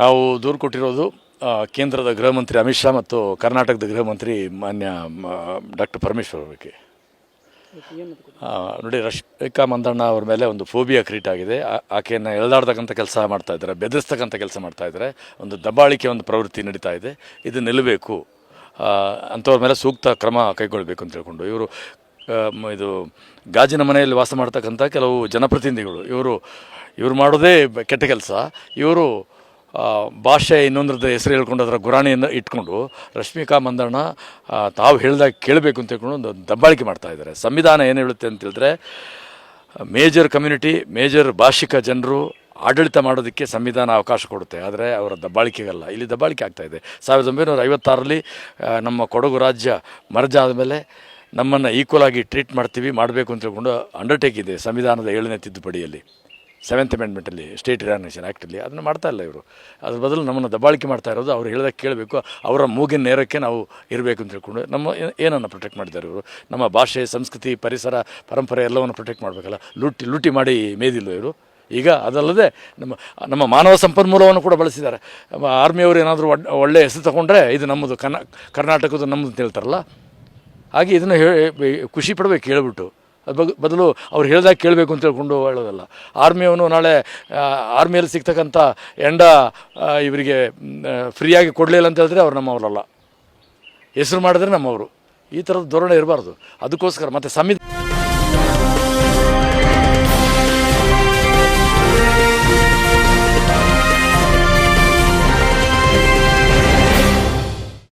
ನಾವು ದೂರು ಕೊಟ್ಟಿರೋದು ಕೇಂದ್ರದ ಗೃಹ ಮಂತ್ರಿ ಅಮಿತ್ ಶಾ ಮತ್ತು ಕರ್ನಾಟಕದ ಗೃಹ ಮಂತ್ರಿ ಮಾನ್ಯ ಡಾಕ್ಟರ್ ಪರಮೇಶ್ವರ್ ಅವರಿಗೆ. ನೋಡಿ ರಶ್ಮಿಕಾ ಮಂದಣ್ಣ ಅವ್ರ ಮೇಲೆ ಒಂದು ಫೋಬಿಯಾ ಕ್ರಿಯೇಟ್ ಆಗಿದೆ. ಆಕೆಯನ್ನು ಎಳ್ದಾಡ್ತಕ್ಕಂಥ ಕೆಲಸ ಮಾಡ್ತಾ ಇದ್ದಾರೆ, ಬೆದರಿಸ್ತಕ್ಕಂಥ ಕೆಲಸ ಮಾಡ್ತಾ ಇದ್ದಾರೆ. ಒಂದು ದಬ್ಬಾಳಿಕೆ ಒಂದು ಪ್ರವೃತ್ತಿ ನಡೀತಾ ಇದೆ. ಇದು ನಿಲ್ಲಬೇಕು. ಅಂಥವ್ರ ಮೇಲೆ ಸೂಕ್ತ ಕ್ರಮ ಕೈಗೊಳ್ಳಬೇಕು ಅಂತ ಹೇಳ್ಕೊಂಡು. ಇವರು ಇದು ಗಾಜಿನ ಮನೆಯಲ್ಲಿ ವಾಸ ಮಾಡ್ತಕ್ಕಂಥ ಕೆಲವು ಜನಪ್ರತಿನಿಧಿಗಳು. ಇವರು ಇವರು ಮಾಡೋದೇ ಕೆಟ್ಟ ಕೆಲಸ. ಇವರು ಭಾಷೆ ಇನ್ನೊಂದ್ರದ್ದು ಹೆಸರು ಹೇಳ್ಕೊಂಡು ಅದರ ಗುರಾಣಿಯನ್ನು ಇಟ್ಕೊಂಡು ರಶ್ಮಿಕಾ ಮಂದಣ್ಣ ತಾವು ಹೇಳಿದಾಗ ಕೇಳಬೇಕು ಅಂತ ಹೇಳ್ಕೊಂಡು ಒಂದು ದಬ್ಬಾಳಿಕೆ ಮಾಡ್ತಾ ಇದ್ದಾರೆ. ಸಂವಿಧಾನ ಏನು ಹೇಳುತ್ತೆ ಅಂತ ಹೇಳಿದ್ರೆ, ಮೇಜರ್ ಕಮ್ಯುನಿಟಿ, ಮೇಜರ್ ಭಾಷಿಕ ಜನರು ಆಡಳಿತ ಮಾಡೋದಕ್ಕೆ ಸಂವಿಧಾನ ಅವಕಾಶ ಕೊಡುತ್ತೆ. ಆದರೆ ಅವರ ದಬ್ಬಾಳಿಕೆಗಲ್ಲ. ಇಲ್ಲಿ ದಬ್ಬಾಳಿಕೆ ಆಗ್ತಾ ಇದೆ. ಸಾವಿರದ ಒಂಬೈನೂರ ಐವತ್ತಾರಲ್ಲಿ ನಮ್ಮ ಕೊಡಗು ರಾಜ್ಯ ಮರ್ಜ್ ಆದಮೇಲೆ ನಮ್ಮನ್ನು ಈಕ್ವಲ್ ಆಗಿ ಟ್ರೀಟ್ ಮಾಡ್ತೀವಿ, ಮಾಡಬೇಕು ಅಂತ ಹೇಳ್ಕೊಂಡು ಅಂಡರ್ಟೇಕ್ ಇದೆ ಸಂವಿಧಾನದ ಏಳನೇ ತಿದ್ದುಪಡಿಯಲ್ಲಿ. ಸೆವೆಂತ್ ಅಮೆಂಡ್ಮೆಂಟಲ್ಲಿ ಸ್ಟೇಟ್ ರಿಯಾಗ್ನೇಷನ್ ಆ್ಯಕ್ಟಲ್ಲಿ ಅದನ್ನು ಮಾಡ್ತಾ ಇಲ್ಲ ಇವರು. ಅದ್ರ ಬದಲು ನಮ್ಮನ್ನು ದಬ್ಬಾಳಿಕೆ ಮಾಡ್ತಾ ಇರೋದು ಅವ್ರು ಹೇಳಿದಾಗ ಕೇಳಬೇಕು, ಅವರ ಮೂಗಿನ ನೇರಕ್ಕೆ ನಾವು ಇರಬೇಕು ಅಂತ ಹೇಳ್ಕೊಂಡು ನಮ್ಮ ಏನನ್ನು ಪ್ರೊಟೆಕ್ಟ್ ಮಾಡಿದ್ದಾರೆ ಇವರು? ನಮ್ಮ ಭಾಷೆ, ಸಂಸ್ಕೃತಿ, ಪರಿಸರ, ಪರಂಪರೆ ಎಲ್ಲವನ್ನು ಪ್ರೊಟೆಕ್ಟ್ ಮಾಡಬೇಕಲ್ಲ? ಲೂಟಿ ಲೂಟಿ ಮಾಡಿ ಮೇದಿಲ್ಲ ಇವರು? ಈಗ ಅದಲ್ಲದೆ ನಮ್ಮ ನಮ್ಮ ಮಾನವ ಸಂಪನ್ಮೂಲವನ್ನು ಕೂಡ ಬಳಸಿದ್ದಾರೆ. ಆರ್ಮಿಯವರು ಏನಾದರೂ ಒಳ್ಳೆ ಹೆಸರು ತಗೊಂಡ್ರೆ ಇದು ನಮ್ಮದು ಕರ್ನಾ ಕರ್ನಾಟಕದ ನಮ್ಮದು ಅಂತ ಹೇಳ್ತಾರಲ್ಲ? ಹಾಗೆ ಇದನ್ನು ಹೇಳಿ ಖುಷಿ ಪಡಬೇಕು ಹೇಳ್ಬಿಟ್ಟು ಅದು ಬಗ್, ಬದಲು ಅವ್ರು ಹೇಳ್ದಾಗ ಕೇಳಬೇಕು ಅಂತ ಹೇಳ್ಕೊಂಡು ಹೇಳೋದಲ್ಲ. ಆರ್ಮಿಯವನು ನಾಳೆ ಆರ್ಮಿಯಲ್ಲಿ ಸಿಗ್ತಕ್ಕಂಥ ಎಂಡ ಇವರಿಗೆ ಫ್ರೀಯಾಗಿ ಕೊಡಲಿಲ್ಲ ಅಂತ ಹೇಳಿದ್ರೆ ಅವ್ರು ನಮ್ಮವರಲ್ಲ. ಹೆಸರು ಮಾಡಿದ್ರೆ ನಮ್ಮವರು. ಈ ಥರದ ಧೋರಣೆ ಇರಬಾರ್ದು. ಅದಕ್ಕೋಸ್ಕರ ಮತ್ತು ಸಂವಿಧಾನ